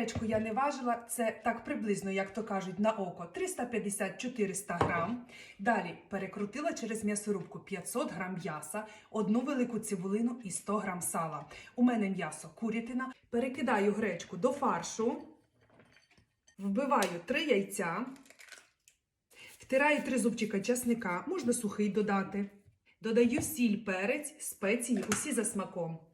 Гречку я не важила, це так приблизно, як то кажуть, на око 350-400 грам. Далі перекрутила через м'ясорубку 500 грам м'яса, одну велику цибулину і 100 грам сала. У мене м'ясо курятина. Перекидаю гречку до фаршу, вбиваю 3 яйця, втираю 3 зубчика часника, можна сухий додати. Додаю сіль, перець, спеції, усі за смаком.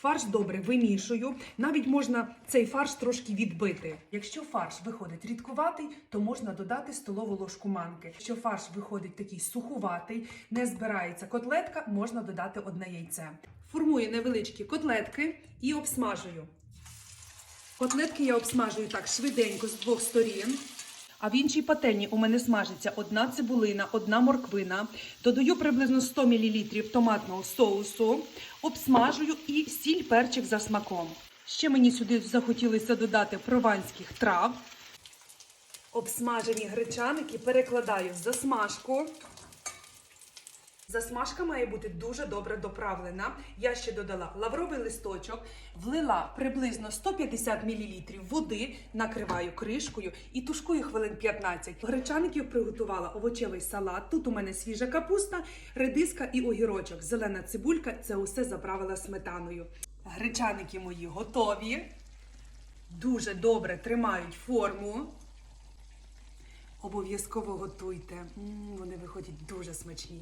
Фарш добре вимішую. Навіть можна цей фарш трошки відбити. Якщо фарш виходить рідкуватий, то можна додати столову ложку манки. Якщо фарш виходить такий сухуватий, не збирається котлетка, можна додати одне яйце. Формую невеличкі котлетки і обсмажую. Котлетки я обсмажую так швиденько з двох сторін. А в іншій пательні у мене смажиться одна цибулина, одна морквина. Додаю приблизно 100 мл томатного соусу, обсмажую і сіль перчик за смаком. Ще мені сюди захотілося додати прованських трав. Обсмажені гречаники перекладаю в засмажку. Засмажка має бути дуже добре доправлена. Я ще додала лавровий листочок, влила приблизно 150 мл води, накриваю кришкою і тушкую хвилин 15. Гречаників приготувала овочевий салат. Тут у мене свіжа капуста, редиска і огірочок. Зелена цибулька це усе заправила сметаною. Гречаники мої готові. Дуже добре тримають форму. Обов'язково готуйте. М, вони виходять дуже смачні.